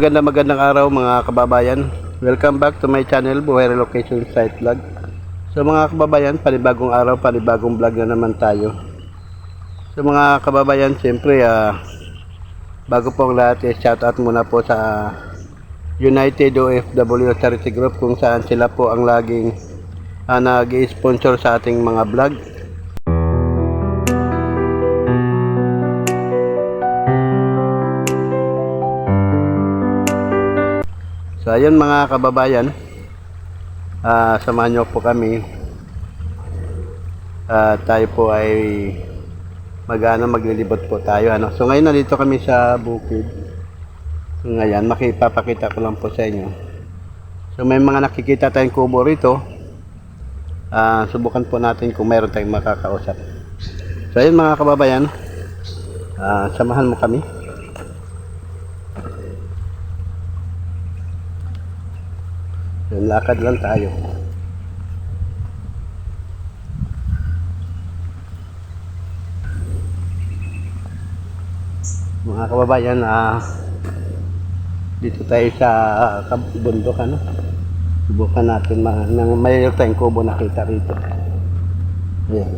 Magandang magandang araw mga kababayan. Welcome back to my channel, Buhay Relocation Site Vlog. So mga kababayan, panibagong araw, panibagong vlog na naman tayo. So mga kababayan, siyempre, ah, bago po ang lahat, eh, shout out muna po sa United OFW Charity Group kung saan sila po ang laging ah, nag-sponsor sa ating mga vlog. So ayun mga kababayan, ah samahan niyo po kami. Ah, tayo po ay magana maglilibot po tayo ano. So ngayon nandito kami sa bukid. Ngayon makipapakita ko lang po sa inyo. So may mga nakikita tayong kubo rito. Ah, subukan po natin kung mayroon tayong makakausap. So ayun mga kababayan, ah samahan mo kami. Yung lakad lang tayo. Mga kababayan, ah, dito tayo sa kab- bundok, ano? Subukan natin, ma- nang may tayong kubo nakita rito. Ayan.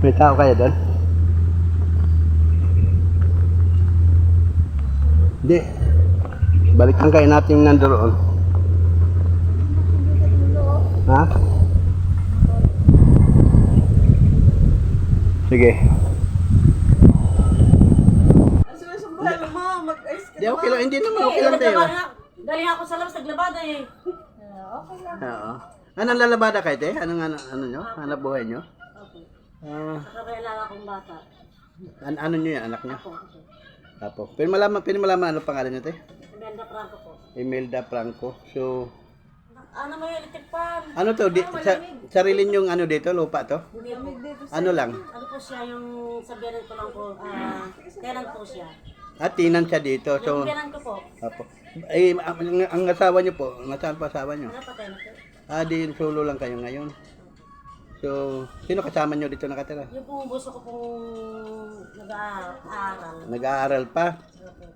May tao kaya doon? Hindi. Balikan kayo natin yung nandoon. Ha? Sige. Di, okay lang. Hindi naman okay lang tayo. Galing ako sa labas, naglabada eh. Oo. Anong lalabada kayo, te? Anong ano, ano nyo? Hanap buhay nyo? Okay. Ah, Kakailangan akong bata. an ano nyo yan, anak nyo? Ako. Apo. Pwede malaman, pwede malaman ano pangalan nyo, te? Amanda Franco po. Imelda Franco. So, Ano mo yung electric fan? ano to? Di, sa, sarili nyong ano dito, lupa to? Hindi po. Ano lang? Ano po siya yung sabihan ko lang po, ah, tenant po siya. At tinan siya dito. Yung So, tenant ko po, apo. Ay, ang, ang, asawa nyo po, ang asawa pa asawa nyo? napatay na po. Ah, di solo lang kayo ngayon. So, sino kasama nyo dito nakatira? Yung pong buso ko pong nag-aaral. Nag-aaral pa.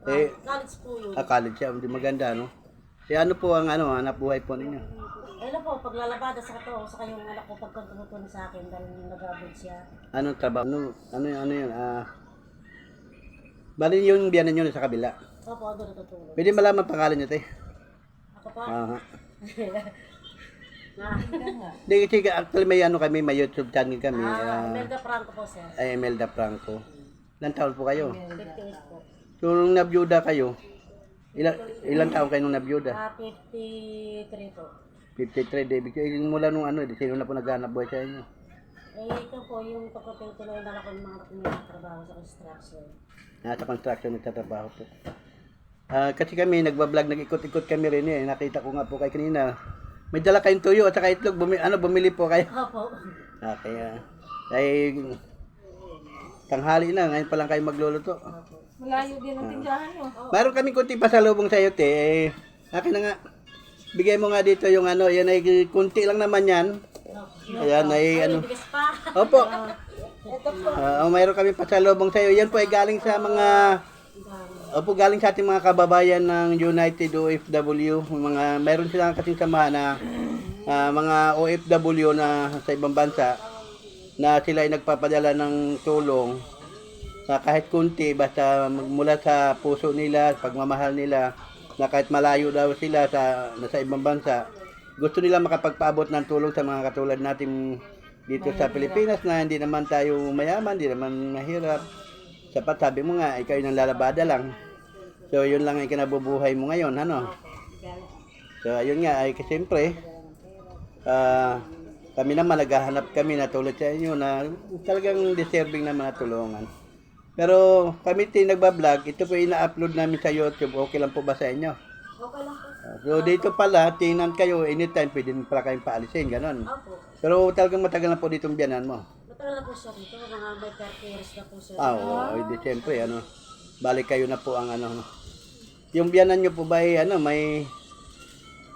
Eh, College po yun. Ah, college siya. Hindi maganda, no? Eh, ano po ang ano, hanap buhay po ninyo? Eh na po, paglalabada sa kato, sa kayong anak ko pagka tumutulong sa akin dahil nag-abroad siya. Anong trabaho? Ano, ano, yun, ano yun? Ah, bali yung biyanan nyo sa kabila. Opo, doon natutulong. Pwede malaman pangalan nyo, te? Ako pa. Aha. Ah, Hindi, kasi actually may ano kami, may YouTube channel kami. ah, ah, Melda Franco po sir. ay Imelda Franco. Ilan taon po kayo? 58 po. Nung nabiyuda kayo, ilan, ilan taon kayo nung nabiyuda? Ah, 53 po. 53, David. Eh, mula nung ano, di sino na po naghanap buhay sa inyo? Eh, ito po yung pagkatuloy na ako ng mga anak ko na trabaho sa construction. Nasa construction nagtatrabaho po. Ah, kasi kami nagba-vlog, nag-ikot-ikot kami rin eh. Nakita ko nga po kay kanina. May dala kayong tuyo at saka itlog. Bumi, ano, bumili po kayo. Opo. Ah, kaya, ay, tanghali na. Ngayon pa lang kayo magluluto. Malayo din ang tindahan nyo. Mayroon kami kunti pasalubong sa iyo, te. Akin na nga. Bigay mo nga dito yung ano, yan ay kunti lang naman yan. Ayan ay ano. Opo. Ah, mayroon kami pasalubong sa iyo. Yan po ay galing sa mga Opo, galing sa ating mga kababayan ng United OFW, mga meron silang kasing samahan na ah, mga OFW na sa ibang bansa na sila ay nagpapadala ng tulong na kahit kunti basta mula sa puso nila, pagmamahal nila na kahit malayo daw sila sa nasa ibang bansa, gusto nila makapagpaabot ng tulong sa mga katulad natin dito sa Pilipinas na hindi naman tayo mayaman, hindi naman mahirap. Sapat sabi mo nga, ikaw yung lalabada lang. So, yun lang ang kinabubuhay mo ngayon, ano? So, ayun nga, ay siyempre, ah, kami naman naghahanap kami na tulad sa inyo na talagang deserving na tulungan. Pero kami tin nagba-vlog, ito po ina-upload namin sa YouTube. Okay lang po ba sa inyo? Okay lang po. Ah, So dito pala, tingnan kayo anytime, pwede din pala kayong paalisin, ganun. Opo. Pero talagang matagal na po dito ang biyanan mo. Matagal na po siya dito. Mga may 30 years na po siya. Ah, oo, oh, di siyempre, ano, balik kayo na po ang ano. Yung biyanan nyo po ba ay, ano, may,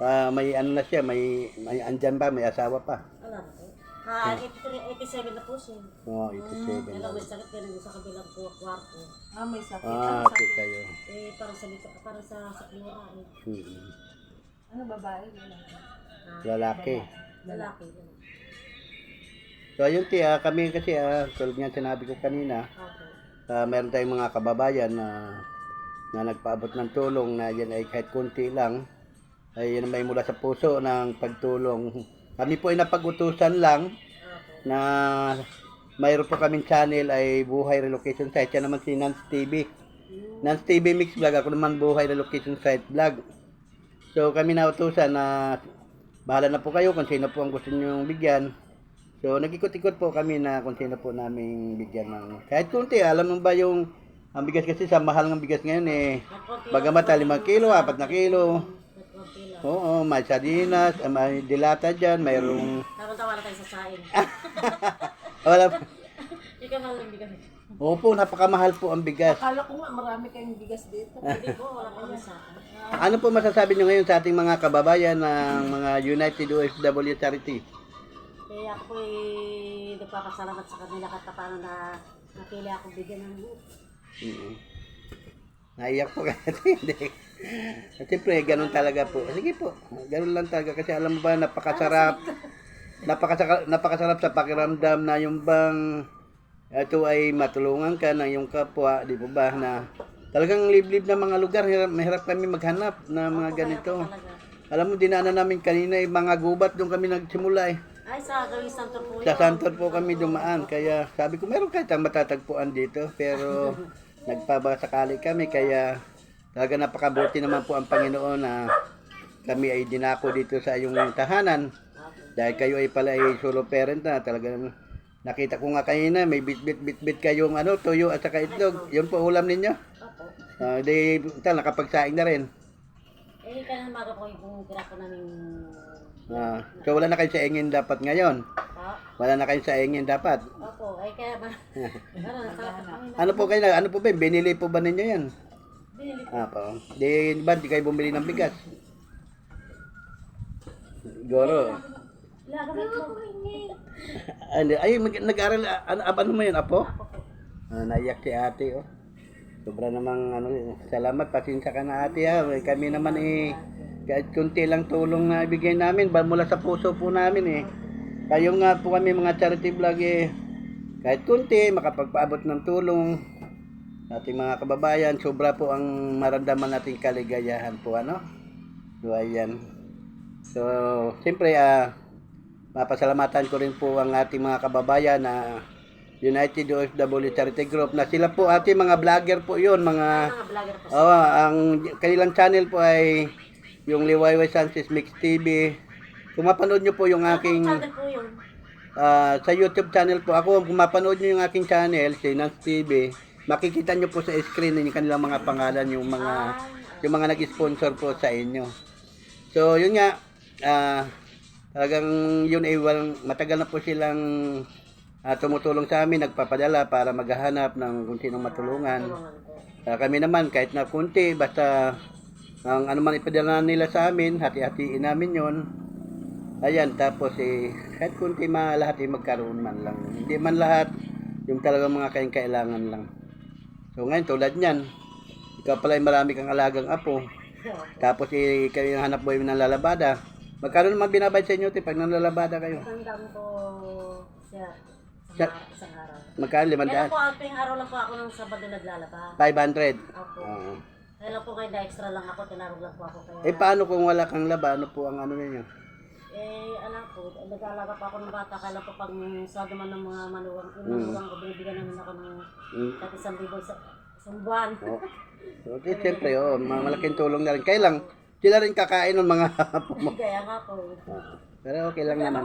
ah, may ano na siya, may, may andyan ba, may asawa pa. Wala na po. Ah, 83, 87 na po siya. Oh, 87 Kailang na. may sakit ka rin sa kabilang po, kwarto. Ah, may sakit. Ah, Ano okay sakit? kayo. Eh, parang sa, parang sa, sa klura eh. Mm-mm. Ano babae? Lalaki? Lalaki. Lalaki. So ayun ti, ah, kami kasi ah, tulad nga sinabi ko kanina, Opo. ah, meron tayong mga kababayan na na nagpaabot ng tulong na yan ay kahit kunti lang ay yan may mula sa puso ng pagtulong. Kami po ay napag-utusan lang na mayroon po kaming channel ay Buhay Relocation Site. Yan naman si Nance TV. Nance TV Mix Vlog. Ako naman Buhay Relocation Site Vlog. So kami nautusan na bahala na po kayo kung sino po ang gusto nyo bigyan. So nag-ikot-ikot po kami na kung sino po namin bigyan ng kahit kunti. Alam mo ba yung ang bigas kasi sa mahal ng bigas ngayon eh. Bagamat 5 kilo, 4 na kilo. Oo, may sardinas, ah, may dilata dyan, mayroong... Tawa-tawa na tayo sa saing. Wala, Ikaw na lang bigay. Opo, napakamahal po ang bigas. Akala ko nga marami kayong bigas dito. Hindi po, wala kami sa akin. Ano po masasabi nyo ngayon sa ating mga kababayan ng mga United OFW Charity? Kaya ako po eh, nagpapasalamat sa kanila kahit pa paano na napili ako bigyan ng Mm. Naiyak po kasi hindi. Siyempre, ganun talaga po. Sige po, ganun lang talaga. Kasi alam mo ba, napakasarap. Napakasarap, napakasarap sa pakiramdam na yung bang ito ay matulungan ka ng iyong kapwa, di ba ba, na talagang liblib na mga lugar, hirap, mahirap kami maghanap na mga ganito. Alam mo, dinaanan namin kanina, eh, mga gubat doon kami nagsimula eh. Ay, sa gawing santo po Sa. Santor po kami dumaan, kaya sabi ko meron kahit ang matatagpuan dito, pero nagpabasakali kami, kaya talaga napakabuti naman po ang Panginoon na kami ay dinako dito sa iyong tahanan. Dahil kayo ay pala ay solo parent na, talaga naman. Nakita ko nga kanina, may bit-bit-bit-bit kayong ano, tuyo at saka itlog. Yun po ulam ninyo. Opo. Uh, di, tal, nakapagsaing na rin. Eh, kanina maga po yung tira ko namin Ah, so wala na kayo sa ingin dapat ngayon. pa. Wala na kayo sa ingin dapat. Opo, ay kaya ba? Ano. Ano po kayo, ano po ba, binili po ba ninyo yan? Binili Ah, po. Di ba, di kayo bumili ng bigas? Lagamit mo. Ano, ay, nag-aral, ano, ano mo yun, apo? Ah, naiyak si ate, oh. Sobra namang, ano, salamat, pasensya ka na ate, ha. Kami naman, eh, kahit kunti lang tulong na ibigay namin, ba mula sa puso po namin, eh. Kayo nga po kami, mga charity vlog, eh, kahit kunti, makapagpaabot ng tulong, ating mga kababayan, sobra po ang maramdaman nating kaligayahan po, ano? So, ayan. So, siyempre, ah, Papasalamatan ko rin po ang ating mga kababayan na United OFW Charity Group na sila po ating mga vlogger po yun, mga Mga oh, ang kanilang channel po ay yung Liwayway Sanchez Mix TV. Kung mapanood nyo po yung aking ah, sa YouTube channel po ako, kung mapanood nyo yung aking channel, si Nance TV, makikita nyo po sa screen yung kanilang mga pangalan, yung mga yung mga nag-sponsor po sa inyo. So, yun nga, ah, talagang yun ay walang, matagal na po silang ah, tumutulong sa amin, nagpapadala para maghahanap ng kung sinong matulungan. Ah, kami naman, kahit na kunti, basta ang ano man ipadala nila sa amin, hati-hatiin namin yon Ayan, tapos eh, kahit kunti ma lahat eh, magkaroon man lang. Hindi man lahat, yung talagang mga kailangan lang. So ngayon, tulad niyan, ikaw pala ay marami kang alagang apo. Tapos eh, kayo yung hanap buhay ng lalabada. Magkano naman binabayad sa inyo, te, pag nanlalabada kayo? Tandaan ko siya Sa- sa isang araw. Magkano? Kailan Limandaan? po, tuwing araw lang po ako ng Sabado naglalaba. 500. Opo. Oo. Kailan po ngayon na extra lang ako, tinarog lang po ako. Kaya, Eh, paano kung wala kang laba? Ano po ang ano ninyo? Eh, alam po, nag-aalaga pa ako ng bata. Kailan po pag sa naman ng mga maluwang, yung Mm. maluwang ko, binibigyan namin ako ng Mm. kahit isang libo sa isang buwan. Oh. So, di, siyempre, oh, ma- malaking tulong na rin. Kaya lang, sila rin kakain ng mga apo mo. Kaya nga po. Pero okay lang Ano naman.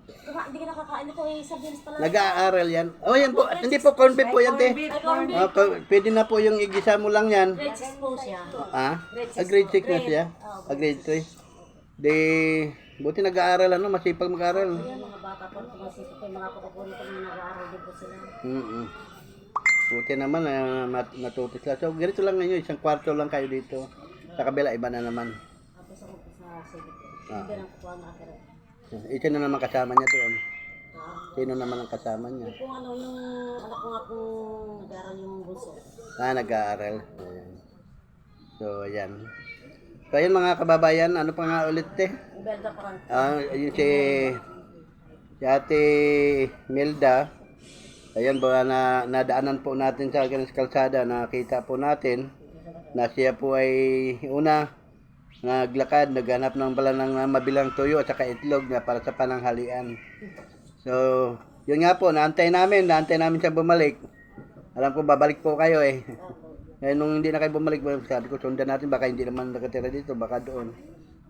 Diba, hindi ka nakakain ito eh, sa beans pala. Nag-aaral yan. Oh, yan po. Hindi po corn beef po yan, te. Oh, ko- pwede na po yung igisa mo lang yan. Grade 6 po siya. Ah? Ah, grade 6 na siya? Ah, grade 3? Di, buti nag-aaral ano, masipag mag-aaral. Ayan, mga bata po, ko yung mga kukunin ko na nag-aaral din po sila. Mm Buti naman na nat- natuto sila. So, ganito lang ngayon, isang kwarto lang kayo dito. Sa kabila, iba na naman. Tapos ako po sa sige po. Ah. Po. Ito na naman kasama niya doon. Sino naman ang kasama niya? Kung ano yung anak ko nga kung nag-aaral yung bunso. Ah, nag-aaral. So, ayan. So, ayan mga kababayan, ano pa nga ulit eh? Belda pa. Ah, yun si, si Ate Milda. Ayan ba na nadaanan po natin sa Ganas Kalsada, nakita po natin na siya po ay una naglakad, naghanap ng pala ng ah, mabilang tuyo at saka itlog na para sa pananghalian. So, yun nga po, naantay namin, naantay namin siya bumalik. Alam ko, babalik po kayo eh. Ngayon, nung hindi na kayo bumalik, sabi ko, sundan natin, baka hindi naman nakatira dito, baka doon.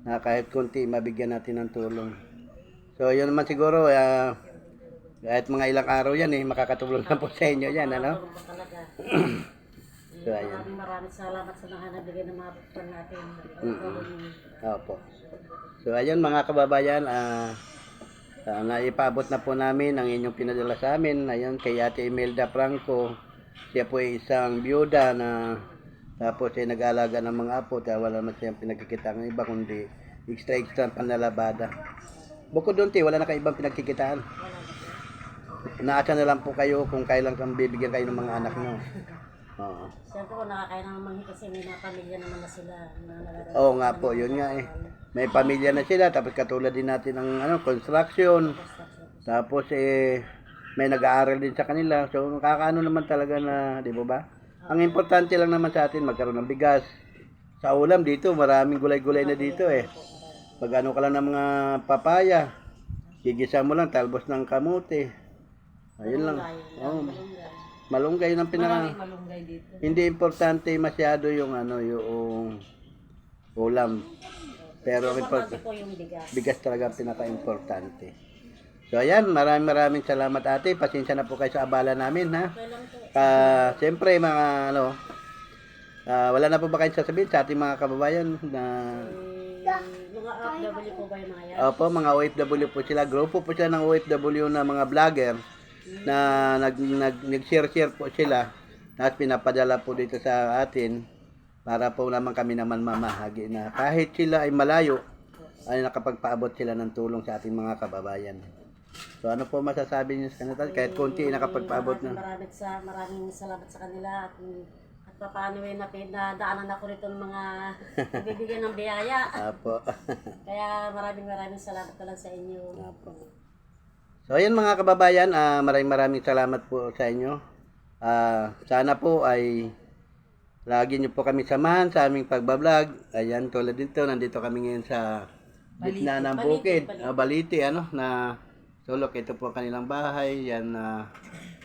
Na kahit konti, mabigyan natin ng tulong. So, yun naman siguro, ah, kahit mga ilang araw yan eh, makakatulong na po sa inyo yan, ano? So, ayan. Maraming maraming salamat sa mga nabigay ng mga pan natin. Opo. So, ayun mga kababayan, ah, ah, naipabot na po namin ang inyong pinadala sa amin. Ayun, kay Ate Imelda Franco. Siya po ay isang byuda na tapos ay nag-aalaga ng mga apo. Kaya wala naman siyang pinagkikita ng iba, kundi extra-extra panlalabada. Bukod doon, te, wala na kayo ibang pinagkikitaan. Naasa na lang po kayo kung kailan kang bibigyan kayo ng mga anak nyo. Oo. Siyempre ko nakakain ng manghi kasi may mga pamilya naman na sila. Oo nga po, yun nga eh. May pamilya na sila, tapos katulad din natin ng ano, construction. Tapos eh, may nag-aaral din sa kanila. So, nakakaano naman talaga na, di ba ba? Ang importante lang naman sa atin, magkaroon ng bigas. Sa ulam dito, maraming gulay-gulay na dito eh. Pag ano ka lang ng mga papaya, gigisa mo lang, talbos ng kamote. Ayun lang. Oh, malunggay ng pinaka... Malunggay dito. Hindi importante masyado yung ano, yung ulam. Pero ang Importante bigas talaga ang pinaka-importante. So ayan, maraming maraming salamat ate. Pasensya na po kayo sa abala namin ha. Ah, siyempre mga ano, ah, wala na po ba kayong sasabihin sa ating mga kababayan na Eh, mga OFW po ba yung mga yan? Opo, mga OFW po sila. Grupo po sila ng OFW na mga vlogger na nag, nag, nag-share-share po sila. Tapos pinapadala po dito sa atin para po naman kami naman mamahagi na kahit sila ay malayo, ay nakapagpaabot sila ng tulong sa ating mga kababayan. So ano po masasabi niyo sa kanila? Kahit konti ay nakapagpaabot na. maraming, sa, maraming salamat sa kanila at, at paano eh, napid na daanan ako rito ng mga bibigyan ng biyaya. Apo. Kaya maraming maraming salamat na lang sa inyo. Apo. So ayan mga kababayan, ah, maraming maraming salamat po sa inyo. Ah, sana po ay lagi niyo po kami samahan sa aming pagbablog. Ayan, tulad dito, nandito kami ngayon sa gitna ng bukid. Baliti, Ah, baliti, ano, na sulok. Ito po ang kanilang bahay. Yan, na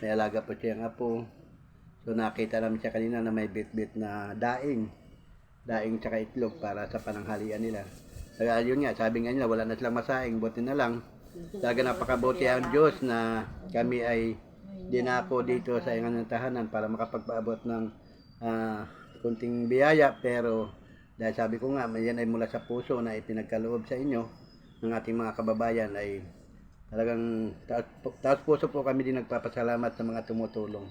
may alaga po siyang apo. So nakita namin siya kanina na may bit-bit na daing. Daing tsaka itlog para sa pananghalian nila. Kaya yun nga, sabi nga nila, wala na silang masaing, buti na lang. Talaga napakabuti ang Diyos na kami ay dinako dito sa ingang tahanan para makapagpaabot ng ah, kunting biyaya. Pero dahil sabi ko nga, yan ay mula sa puso na ipinagkaloob sa inyo ng ating mga kababayan ay talagang taos, taos puso po kami din nagpapasalamat sa mga tumutulong.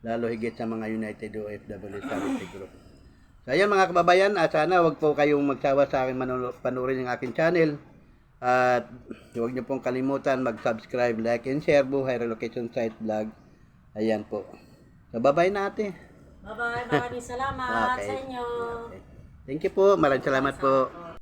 Lalo higit sa mga United OFW Charity Group. So ayan mga kababayan, ah, sana wag po kayong magsawa sa akin panurin yung aking channel. At huwag niyo pong kalimutan mag-subscribe, like, and share Buhay Relocation Site Vlog. Ayan po. So bye-bye na ate. Bye-bye. Maraming salamat Okay. sa inyo. Thank you po. Maraming salamat po.